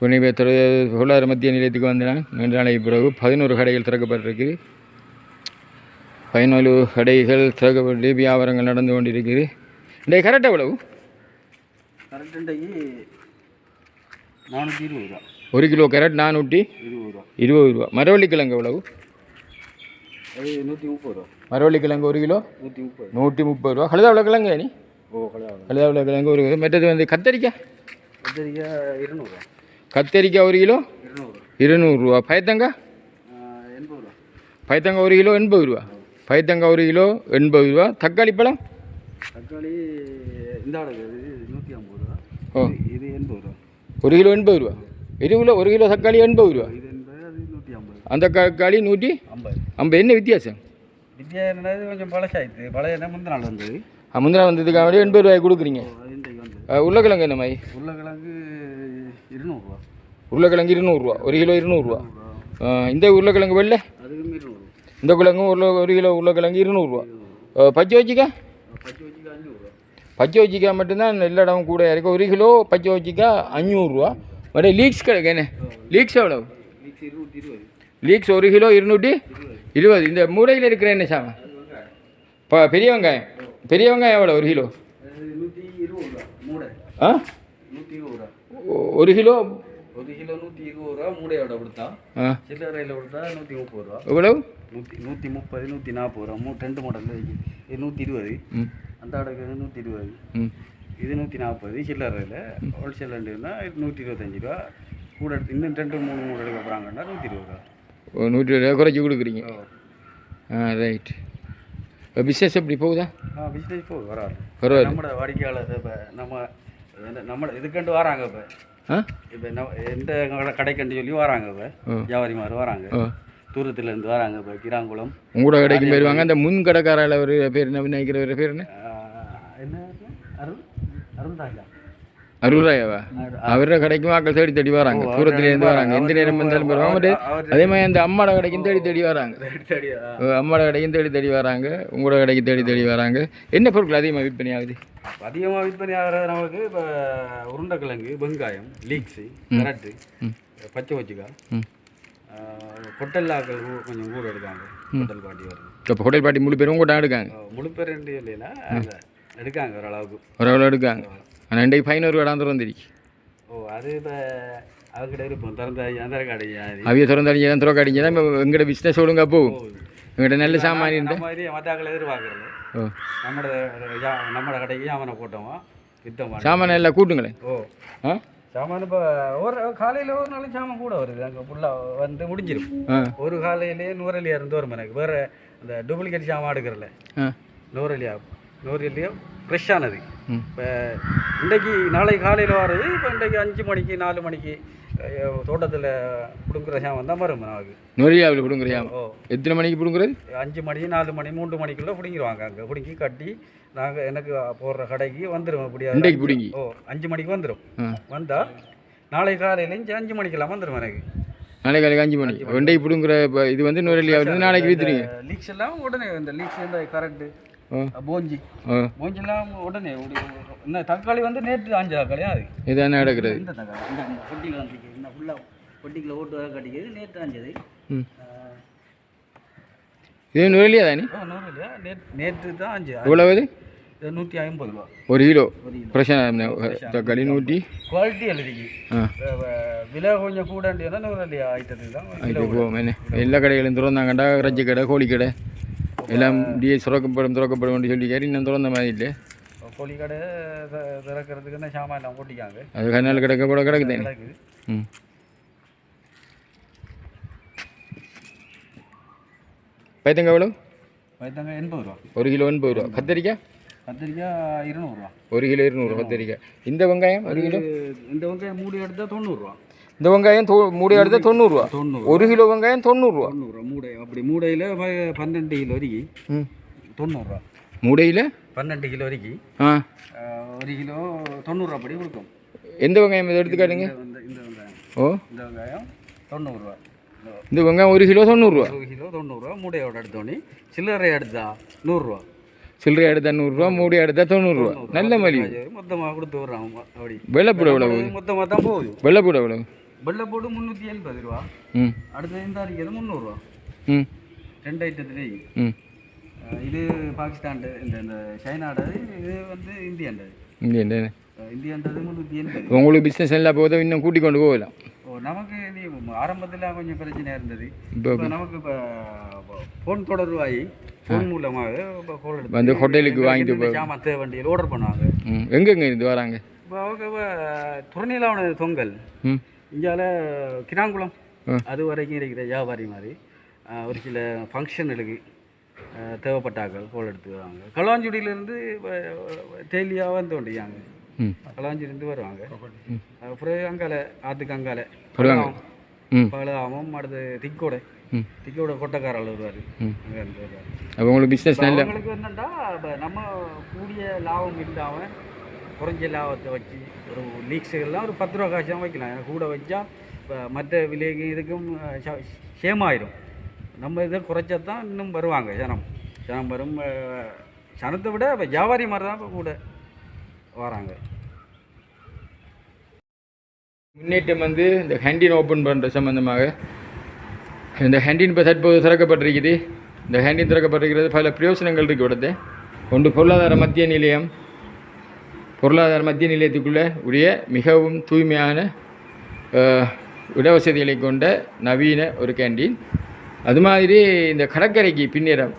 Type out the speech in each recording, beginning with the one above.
புனிபேத்தோட பொருளாதார மத்திய நிலையத்துக்கு வந்தேன் ரெண்டு நாளைக்கு பிறகு பதினோரு கடைகள் திறக்கப்பட்டிருக்கு பதினாலு கடைகள் திறக்கப்பட்டு வியாபாரங்கள் நடந்து கொண்டிருக்குது எவ்வளவு? கரெக்ட் இன்றைக்கு நானூற்றி இருபது ரூபா. ஒரு கிலோ கேரட் நானூற்றி இருபது ரூபா. இருபது ரூபா. மரவள்ளி கிழங்கு எவ்வளவு நூற்றி முப்பது ரூபா. மரவள்ளி கிழங்கு ஒரு கிலோ? நூற்றி முப்பது நூற்றி முப்பது ரூபா. கழுதாவில் கிழங்கு நீ ஓ கல்யாணம் கழுதாவில் கிழங்கு ஒரு கிலோ மற்றது வந்து கத்தரிக்காய்? கத்திரிக்காய் இருநூறுவா கத்தரிக்காய் ஒரு கிலோ? இருநூறு. இருநூறுவா பயத்தங்காய் எண்பது ரூபா. பயத்தங்காய் ஒரு கிலோ எண்பது ரூபா. பயத்தங்காய் ஒரு கிலோ எண்பது ரூபா. தக்காளி பழம்? தக்காளி இந்த நூற்றி ஐம்பது ரூபா. ஓ. இது எண்பது ரூபா. ஒரு கிலோ எண்பது ரூபா. இரு கிலோ ஒரு கிலோ தக்காளி எண்பது ரூபா. அந்த தக்காளி நூற்றி ஐம்பது. ஐம்பது. என்ன வித்தியாசம்? என்னது கொஞ்சம் பழசாயிடுது பழைய முந்தின நாள் வந்தது முந்தின வந்ததுக்காக எண்பது ரூபாய் கொடுக்குறீங்க. உருளைக்கிழங்கு என்ன மாதிரி? உருளைக்கிழங்கு இருநூறுவா. உருளைக்கிழங்கு இருநூறுவா ஒரு கிலோ இருநூறுவா. இந்த உருளைக்கிழங்கு வெள்ளை? இந்த கிழங்கும் ஒரு ஒரு கிலோ உருளைக்கிழங்கு இருநூறுவா. பச்சை வச்சிக்கா? பச்சை வச்சுக்கு மட்டும்தான் எல்லா இடமும் கூட இருக்கு. ஒரு கிலோ பச்சை வச்சிக்காய் அஞ்சூறுரூவா மறுபடிய லீக்ஸ் கிடக்கு என்ன? லீக்ஸ் எவ்வளோ லீக்ஸ் ஒரு கிலோ இருநூற்றி இருபது. இந்த மூடையில் இருக்கிற என்ன சாம இப்போ பெரிய வெங்காயம். பெரிய வெங்காயம் எவ்வளோ ஒரு கிலோ? ஆ? ஒரு கிலோ? ஒரு கிலோ நூற்றி இருபது ரூபா மூடையோட கொடுத்தா. சில்லறையில் கொடுத்தா நூற்றி முப்பது ரூபா. எவ்வளவு? நூற்றி நூற்றி முப்பது நூற்றி நாற்பது ரூபா. மூ ரெண்டு மாடல் இது. நூற்றி இருபது. அந்த அடக்கு நூற்றி இருபது. இது நூற்றி நாற்பது. சில்லறையில் ஹோல்சேல் ரெண்டுன்னா நூற்றி இருபத்தஞ்சி ரூபா. கூட எடுத்து இன்னும் ரெண்டு மூணு மூணு எடுக்க போகிறாங்கன்னா நூற்றி இருபது ரூபா. நூற்றி இருபது ரூபா குறைச்சி கொடுக்குறீங்க. ஆ. ரைட் பிஸ்னஸ் எப்படி போகுதா? ஆ பிஸ்னஸ் போகுது வராது. பரவாயில்ல. நம்மளோட வாடிக்கையாளர் இப்போ நம்ம நம்ம இதுக்கண்டு வராங்க இப்போ. இப்போ எந்த கடை- கடைக்கண்டு சொல்லி வராங்க இப்போ. வியாபாரிமார் வராங்க. ஓ தூரத்துலேருந்து வராங்க இப்போ கிராங்குளம். உங்களோட கடைக்கு போயிருவாங்க. அந்த முன் கடைக்காரால ஒரு பேர் என்ன நினைக்கிற பேர் என்ன? அருள் அருள் ராஜா அருள்ராயவா? அவரோட கடைக்கும் ஆக்கள் தேடி தேடி வராங்க. தூரத்துலேருந்து வராங்க. எந்த நேரம் வந்தாலும் வருவாங்க அவர் அதே மாதிரி அந்த அம்மாட கடைக்கும் தேடி தேடி வராங்க. அம்மாட கடைக்கும் தேடி தேடி வராங்க. உங்களோட கடைக்கு தேடி தேடி வராங்க. என்ன பொருட்கள் அதிகமாக விற்பனை ஆகுது? அதிகமாக விற்பனை ஆகிறது நமக்கு இப்போ உருண்டைக்கிழங்கு வெங்காயம் லீக்ஸு கரட்டு பச்சை வச்சுக்கா ம். கொட்டல்லாக்கள் கூ- கொஞ்சம் கூட எடுக்காங்க. கொட்டல் பாட்டி வருது இப்போ ஹோட்டல் பாட்டி முழு பேரும் உங்கள்கிட்ட எடுக்காங்க? முழு பேர் ரெண்டு இல்லைன்னா அந்த எடுக்காங்க ஓரளவுக்கு. ஒரு எடுக்காங்க. இப்போ அவங்ககிட்ட இருப்போம். திறந்த அந்த கடையா அது? அவிய திறந்தடிஞ்சு தான் துறக்க அடிஞ்சு தான் எங்கள்கிட்ட பிஸ்னஸ் ஒழுங்கா போகும். எங்கள்கிட்ட நல்ல சாமான் எல்லாம் கூட்டுங்களேன் ஓ. ஆ? சாமான் இப்போ ஒரு காலையில் ஒரு நாளைக்கு சாமான் கூட வருது. அங்கே ஃபுல்லாக வந்து முடிஞ்சிடும் ஒரு காலையிலேயே நூறலியா இருந்து வரும் எனக்கு வேறு அந்த டூப்ளிகேட் சாமான் எடுக்கிறல. நூறலியா? நூறலியா ஃப்ரெஷ்ஷானது. இப்போ இன்றைக்கு நாளைக்கு காலையில் வர்றது இப்போ இன்றைக்கு அஞ்சு மணிக்கு நாலு மணிக்கு தோட்டத்தில் கொடுக்குற சாமான் தான் வரும் நமக்கு நொரியாவில் பிடுங்குறியா ஓ. எத்தனை மணிக்கு பிடுங்குறது? அஞ்சு மணி நாலு மணி மூன்று மணிக்குள்ளே பிடிங்கிடுவாங்க அங்கே. பிடுங்கி கட்டி நாங்கள் எனக்கு போடுற கடைக்கு வந்துடும் இப்படி இன்றைக்கு பிடுங்கி? ஓ அஞ்சு மணிக்கு வந்துடும் வந்தால் நாளைக்கு காலையில் அஞ்சு மணிக்கெல்லாம் வந்துடும் எனக்கு. நாளைக்கு காலைக்கு அஞ்சு மணி. இன்றைக்கு பிடுங்குற இப்போ இது வந்து நொரியாவில் நாளைக்கு விற்றுறீங்க லீக்ஸ் எல்லாம் உடனே இந்த லீக்ஸ் இந்த கரண்ட்டு போஞ்சி. ஓ போஞ்செல்லாம் உடனே இந்த தக்காளி வந்து நேற்று அஞ்சு தக்காளியா? அது இது என்ன நடக்கிறது இந்த தக்காளி. இந்த இந்த பொட்டியில் வந்து இந்த ஃபுல்லாக பொட்டிக்கில் ஓட்டு வர கட்டிக்கிறது நேற்று அஞ்சது ம். இது நுரலியா தானே? ஓ நூறு இல்லையா நேற்று தான் அஞ்சு எவ்வளவு இது? நூற்றி ஐம்பது ரூபா. ஒரு கிலோ. பிரச்சனை தக்காளி நூற்றி குவாலிட்டி எழுதிக்கு விலை கொஞ்சம் கூடண்டியா நூறு இல்லையா ஐட்டத்துக்கு தான் என்ன? எல்லா கடைகளும் திறந்தாங்கண்டா இறைச்சி கடை கோழி கடை எல்லாம் டிஎஸ் திறக்கப்படும் திறக்கப்படும் சொல்லி கேரி இன்னும் திறந்த மாதிரி இல்லை. கோழி கடை த- திறக்கிறதுக்கு என்ன சாமான் எல்லாம் போட்டிக்காங்க அது கண்ணால் கிடக்க போட கிடக்கு தானே கிடக்கு. ம். பைத்தங்க எவ்வளோ வைத்தாங்க எண்பது ரூபா. ஒரு கிலோ எண்பது ரூபா. கத்திரிக்காய் கத்திரிக்காய் இருநூறுவா ஒரு கிலோ இருநூறு கத்திரிக்காய் இந்த வெங்காயம் ஒரு கிலோ? இந்த வெங்காயம் மூடி எடுத்தால் தொண்ணூறுரூவா இந்த வெங்காயம் தொ மூடி எடுத்து தொண்ணூறுரூவா தொண்ணூறு ஒரு கிலோ வெங்காயம் தொண்ணூறுரூவா தொண்ணூறுரூவா மூடை அப்படி மூடையில் பன்னெண்டு கிலோ வரைக்கும் ம். தொண்ணூறுரூவா மூடையில்? பன்னெண்டு கிலோ வரைக்கும் ஆ. ஒரு கிலோ தொண்ணூறுரூவா படி கொடுக்கும். எந்த வெங்காயம் இதை எடுத்து காட்டுங்க இந்த வெங்காயம். ஓ. இந்த வெங்காயம் தொண்ணூறுரூவா இந்த வெங்காயம் ஒரு கிலோ தொண்ணூறுரூவா ஒரு கிலோ தொண்ணூறுரூவா மூடையோட எடுத்தோடனே சில்லறை எடுத்தா நூறுரூவா சில்லறை எடுத்தா நூறுரூவா மூடி எடுத்தா தொண்ணூறுரூவா நல்ல மலிவு. மொத்தமாக கொடுத்து விட்றான். அப்படி. வெள்ளைப்பூட எவ்வளவு? மொத்தமாக தான் போகுது. வெள்ளைப்பூட எவ்வளவு? வெள்ளைப்பூடு முந்நூற்றி எண்பது ரூபா. ம். அடுத்தது இந்த முந்நூறுரூவா ம். ரெண்டு ஐட்டத்துலேயும் ம். இது பாகிஸ்தான் இந்த இந்த சைனாடது இது வந்து இந்தியாண்டது இங்கே என்ன? இந்தியான்றது முந்நூற்றி எண்பது. உங்களுக்கு பிஸ்னஸ் எல்லாம் போதும் இன்னும் கூட்டி கொண்டு போகலாம். ஓ நமக்கு நீ ஆரம்பத்தில் கொஞ்சம் பிரச்சனையாக இருந்தது. இப்போ நமக்கு இப்போ ஃபோன் தொடர்பாகி ஃபோன் மூலமாக இப்போ கோல் எடுத்து வந்து ஹோட்டலுக்கு வாங்கிட்டு சாமான் வண்டியில் ஆர்டர் பண்ணுவாங்க ம். எங்கெங்க இருந்து வராங்க? இப்போ அவங்க துறநிலாவன தொங்கல். ம். இந்தியாவில் கிராங்குளம். அது வரைக்கும் இருக்கிற வியாபாரி மாதிரி ஒரு சில ஃபங்க்ஷனுக்கு தேவைப்பட்டாக்கள் கோல் எடுத்து வருவாங்க களுவாஞ்சுடியிலேருந்து டெய்லியாக வந்து கொண்டிருக்காங்க ம். களுவாஞ்சுடியிலேருந்து வருவாங்க. அப்புறம் அங்கால ஆற்றுக்கு அங்கால பழகாமம் அடுத்து திக்கோட. திக்கோட கொட்டைக்காரல் வருவார். அங்கே இருந்து வருவார். அப்போ உங்களுக்கு பிஸ்னஸ் நல்ல அவங்களுக்கு என்னென்னா இப்போ நம்ம கூடிய லாபம் இல்லாமல் குறைஞ்ச லாபத்தை வச்சு ஒரு லீக்ஸுகள்லாம் ஒரு பத்து ரூபா காசு வைக்கலாம். கூட வச்சா இப்போ மற்ற விலைக்கு இதுக்கும் சேம் ஆயிரும். நம்ம இதை குறைச்சா தான் இன்னும் வருவாங்க சனம் ஜனம் வரும் சனத்தை விட இப்போ வியாபாரி மாதிரி தான் இப்போ கூட வராங்க. முன்னேற்றம் வந்து இந்த ஹேண்டின் ஓப்பன் பண்ணுற சம்மந்தமாக இந்த ஹேண்டின் இப்போ தற்போது திறக்கப்பட்டிருக்குது. இந்த ஹேண்டின் திறக்கப்பட்டிருக்கிறது பல பிரயோசனங்கள் இருக்குது இവിടുത്തെ ஒன்று பொருளாதார மத்திய நிலையம் பொருளாதார மத்திய நிலையத்துக்குள்ளே உடைய மிகவும் தூய்மையான இடவசதிகளை கொண்ட நவீன ஒரு கேண்டீன். அது மாதிரி இந்த கடற்கரைக்கு பின்னிடம்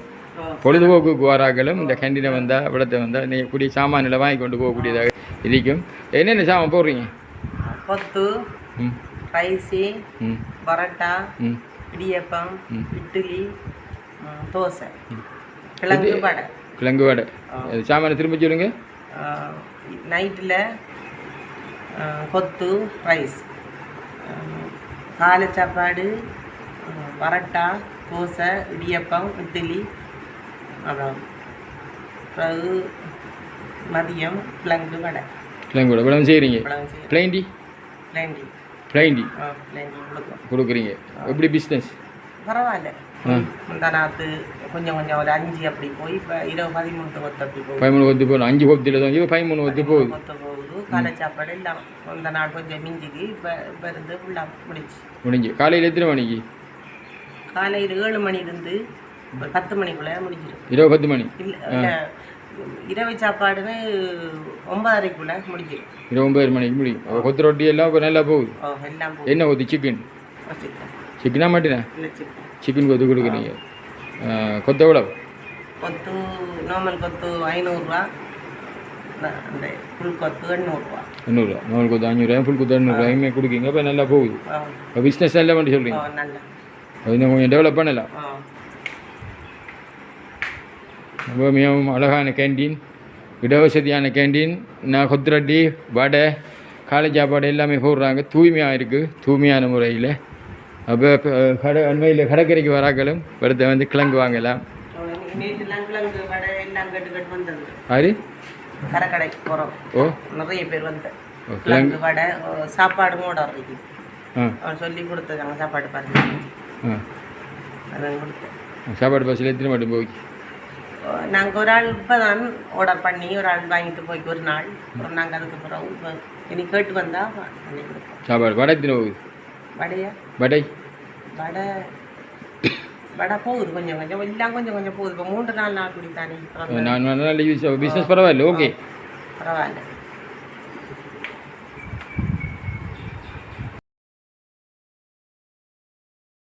பொழுதுபோக்கு குவாராக்களும் இந்த கேண்டீனை வந்தால் விடத்தை வந்தால் நீங்கள் கூடிய சாமான்களை வாங்கி கொண்டு போகக்கூடியதாக இருக்கும். என்னென்ன சாமான் போடுறீங்க? கொத்து ரைஸு பரோட்டா இடியப்பம் இட்லி தோசை கிழங்கு வடை. கிழங்கு வடை. சாமானை திரும்ப சொல்லுங்கள் நைட்டில் கொத்து ரைஸ் காலை சாப்பாடு பரோட்டா தோசை இடியப்பம் இட்லி அப்புறம் பிறகு மதியம் கிழங்கு வடை. கிழங்கு வடை. இவ்வளவு செய்கிறீங்க பிளைண்டி பிளேண்டி பிளைண்டி கொடுக்குறீங்க. எப்படி பிஸ்னஸ் பரவாயில்ல. முந்தா நாத்து கொஞ்சம் கொஞ்சம் ஒரு அஞ்சு அப்படி போய் இப்போ இருபது பதிமூணு கொத்து அப்படி போகுது. பதிமூணு ஒத்து போகணும் அஞ்சு தான் இப்போ பதிமூணு ஒத்து போகுது. கொத்து போகுது. காலை சாப்பாடு எல்லாம் முந்த நாள் கொஞ்சம் மிஞ்சிக்கு. இப்போ இப்போ இருந்து ஃபுல்லாக முடிச்சு முடிஞ்சு. காலையில் எத்தனை மணிக்கு? காலையில் ஏழு மணி இருந்து ஒரு பத்து மணிக்குள்ளே முடிஞ்சிடும். இரவு பத்து மணி. இல்லை இல்லை இரவு சாப்பாடுன்னு ஒன்பதரைக்குள்ளே முடிஞ்சிடும். இரவு ஒன்பது மணிக்கு முடியும். கொத்து ரொட்டி எல்லாம் நல்லா போகுது. எல்லாம் போகுது. என்ன கொத்து சிக்கன் சிக்கனா மாட்டினா இல்லை சிக்கன் சிக்கன் கொத்து கொடுக்குறீங்க? கொத்து எவ்வளோ கொத்து நார்மல் கொத்து ஐநூறுரூவா அந்த ஃபுல் கொத்து எண்ணூறுரூவா எண்ணூறுரூவா நாலு கொத்து அஞ்சூறுரூவா ஃபுல் கொத்து எண்ணூறுரூவாயுமே கொடுக்குறீங்க அப்போ நல்லா போகுது. இப்போ பிஸ்னஸ் நல்லா. பண்ணி சொல்கிறீங்க அது கொஞ்சம் டெவலப் பண்ணலாம். ஆ. ரொம்ப மிகவும் அழகான கேண்டீன் இடவசதியான கேண்டீன் நான் கொத்துரட்டி வடை காலை சாப்பாடு எல்லாமே போடுறாங்க. தூய்மையாக இருக்குது தூய்மையான முறையில். அப்போ கடை அண்மையில் கடற்கரைக்கு வராக்களும் அடுத்த வந்து கிழங்கு வாங்கலாம் ஆறு கரைக்கடைக்கு போகிறோம் ஓ. நிறைய பேர் வந்து. கிழங்கு வடை சாப்பாடு மூட அவன் சொல்லி கொடுத்தாங்க சாப்பாடு பாருங்க. அதான் கொடுத்தேன். சாப்பாடு பஸ்ஸில் எத்தனை மட்டும் போய்? நாங்கள் ஒரு ஆள் இப்போ தான் ஆர்டர் பண்ணி ஒரு ஆள் வாங்கிட்டு போய்க்கு ஒரு நாள். அப்புறம் நாங்கள் அதுக்கு பிறகு இப்போ இனி கேட்டு வந்தால் பண்ணி கொடுப்போம். சாப்பாடு வடை எத்தனை போகுது? வடையா. வடை. வடை. வடை போகுது கொஞ்சம் கொஞ்சம். எல்லாம் கொஞ்சம் கொஞ்சம் போகுது. இப்போ மூன்று நாள் நாள் குடி தானே நான் பிஸ்னஸ் பரவாயில்ல? ஓகே பரவாயில்ல.